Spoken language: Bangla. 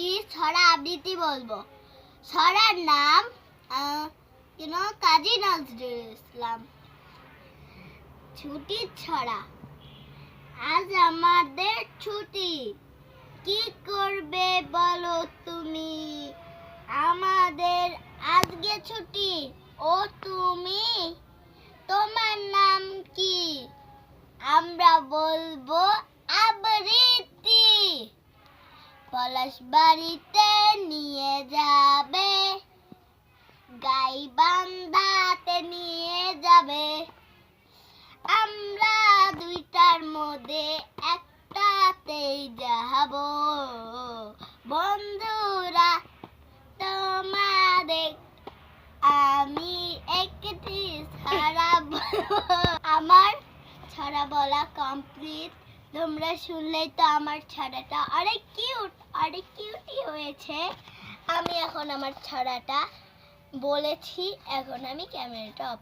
একটি ছড়া আবৃত্তি বলব। ছড়ার নাম কেন কাজী নজরুল ইসলাম। ছুটির ছড়া। আজ আমাদের ছুটি। কি করবে বলো তুমি? আমাদের আজকে ছুটি। ও তুমি? তোমার নাম কি? আমরা বলব আবৃত্তি পলাশ বাড়িতে নিয়ে যাবে, গাই বান্ধাতে নিয়ে যাবে। আমরা দুইটার মধ্যে একটাতেই যাব। বন্ধুরা, তোমাদের আমি একটি ছড়া আমার ছড়া বলা কমপ্লিট তোমরা শুনলেই তো আমার ছড়াটা অনেক কিউট অনেক কিউটি হয়েছে। আমি এখন আমার ছড়াটা বলেছি, এখন আমি ক্যামেরাটা অফ